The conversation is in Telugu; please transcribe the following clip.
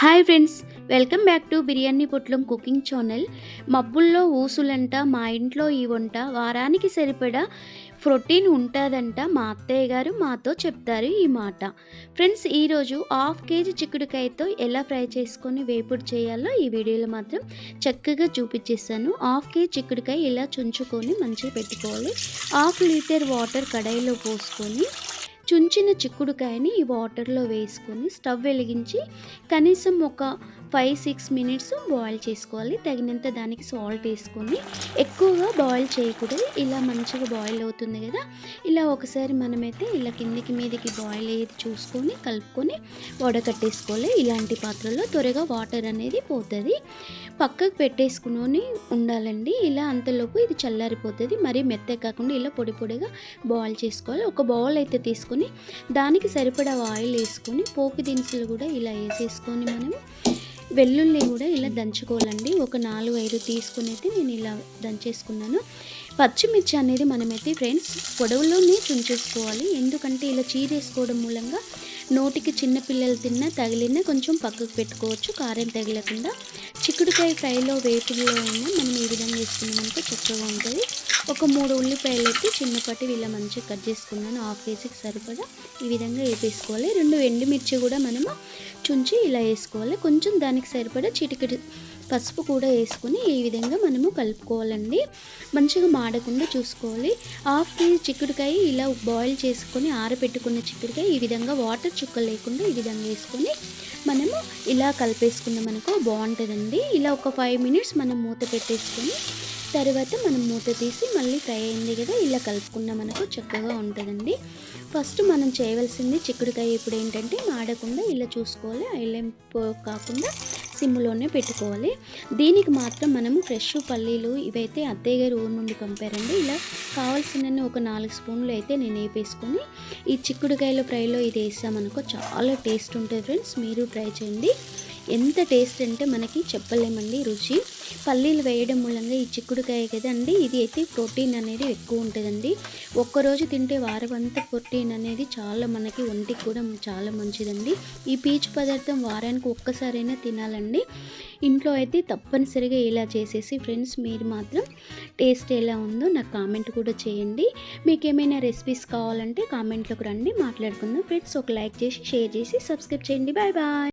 Hi friends welcome back to biryani పొట్లం కుకింగ్ ఛానల్ మబ్బుల్లో ఊసులంట మా ఇంట్లో ఈ వంట వారానికి సరిపడా ప్రోటీన్ ఉంటుందంట మా అత్తయ్య గారు మాతో చెప్తారు ఈ మాట. ఫ్రెండ్స్ ఈరోజు హాఫ్ కేజీ చిక్కుడుకాయతో ఎలా ఫ్రై చేసుకొని వేపుడు చేయాలో ఈ వీడియోలో మాత్రం చక్కగా చూపించేస్తాను. హాఫ్ కేజీ చిక్కుడుకాయ ఇలా చుంచుకొని మంచిగా పెట్టుకోవాలి. హాఫ్ లీటర్ వాటర్ కడాయిలో పోసుకొని చుంచిన చిక్కుడుకాయని ఈ వాటర్లో వేసుకొని స్టవ్ వెలిగించి కనీసం ఒక ఫైవ్ సిక్స్ మినిట్స్ బాయిల్ చేసుకోవాలి. తగినంత దానికి సాల్ట్ వేసుకొని ఎక్కువగా బాయిల్ చేయకూడదు. ఇలా మంచిగా బాయిల్ అవుతుంది కదా. ఇలా ఒకసారి మనమైతే ఇలా కిందికి మీదకి బాయిల్ అయ్యేది చూసుకొని కలుపుకొని వడకట్టేసుకోవాలి ఇలాంటి పాత్రలో త్వరగా వాటర్ అనేది పోతుంది. పక్కకు పెట్టేసుకుని ఉండాలండి. ఇలా అంతలోపు ఇది చల్లారిపోతుంది. మరీ మెత్త కాకుండా ఇలా పొడి పొడిగా బాయిల్ చేసుకోవాలి. ఒక బౌల్ అయితే తీసుకొని దానికి సరిపడా ఆయిల్ వేసుకొని పోపు దినుసులు కూడా ఇలా వేసేసుకొని మనము వెల్లుల్లి కూడా ఇలా దంచుకోవాలండి. ఒక నాలుగు ఐదు తీసుకుని అయితే నేను ఇలా దంచేసుకున్నాను. పచ్చిమిర్చి అనేది మనమైతే ఫ్రెండ్స్ పొడవులోనే తుంచేసుకోవాలి. ఎందుకంటే ఇలా చీరేసుకోవడం మూలంగా నోటికి చిన్నపిల్లలు తిన్నా తగిలినా కొంచెం పక్కకు పెట్టుకోవచ్చు. కారం తగిలకుండా చిక్కుడుకాయ ఫ్రైలో వేపుల్లో ఉన్న మనం ఈ విధంగా వేసుకున్నామంటే చక్కగా ఉంటుంది. ఒక మూడు ఉల్లిపాయలు అయితే చిన్నపాటి ఇలా మంచిగా కట్ చేసుకున్నాను. హాఫ్ కేజీకి సరిపడా ఈ విధంగా వేపేసుకోవాలి. రెండు ఎండుమిర్చి కూడా మనము చుంచి ఇలా వేసుకోవాలి. కొంచెం దానికి సరిపడా చిటికెడు పసుపు కూడా వేసుకొని ఈ విధంగా మనము కలుపుకోవాలండి. మంచిగా మాడకుండా చూసుకోవాలి. హాఫ్ కేజీ చిక్కుడుకాయ ఇలా బాయిల్ చేసుకొని ఆరబెట్టుకున్న చిక్కుడుకాయ ఈ విధంగా వాటర్ చుక్క లేకుండా ఈ విధంగా వేసుకొని మనము ఇలా కలిపేసుకున్నాం అనుకో బాగుంటుందండి. ఇలా ఒక ఫైవ్ మినిట్స్ మనం మూత పెట్టేసుకొని తర్వాత మనం మూత తీసి మళ్ళీ ఫ్రై అయింది కదా ఇలా కలుపుకున్న మనకు చక్కగా ఉంటుందండి. ఫస్ట్ మనం చేయవలసింది చిక్కుడుకాయ ఇప్పుడు ఏంటంటే మాడకుండా ఇలా చూసుకోవాలి. ఐలెం కాకుండా సిమ్లోనే పెట్టుకోవాలి. దీనికి మాత్రం మనము ఫ్రెష్ పల్లీలు ఇవైతే అత్తయ్య గారు ఊరు నుండి పంపారండి. ఇలా కావాల్సిన ఒక నాలుగు స్పూన్లు అయితే నేను వేపేసుకొని ఈ చిక్కుడుకాయల ఫ్రైలో ఇది వేసామనుకో చాలా టేస్ట్ ఉంటుంది ఫ్రెండ్స్. మీరు ట్రై చేయండి. ఎంత టేస్ట్ అంటే మనకి చెప్పలేమండి రుచి. పల్లీలు వేయడం మూలంగా ఈ చిక్కుడుకాయ కదండి ఇది అయితే ప్రోటీన్ అనేది ఎక్కువ ఉంటుందండి. ఒక్కరోజు తింటే వారమంతా ప్రోటీన్ అనేది చాలా మనకి ఒంటికి కూడా చాలా మంచిదండి. ఈ పీచు పదార్థం వారానికి ఒక్కసారైనా తినాలండి. ఇంట్లో అయితే తప్పనిసరిగా ఇలా చేసేసి ఫ్రెండ్స్ మీరు మాత్రం టేస్ట్ ఎలా ఉందో నాకు కామెంట్ కూడా చేయండి. మీకు ఏమైనా రెసిపీస్ కావాలంటే కామెంట్లోకి రండి మాట్లాడుకుందాం. ఫ్రెండ్స్ ఒక లైక్ చేసి షేర్ చేసి సబ్స్క్రైబ్ చేయండి. Bye bye.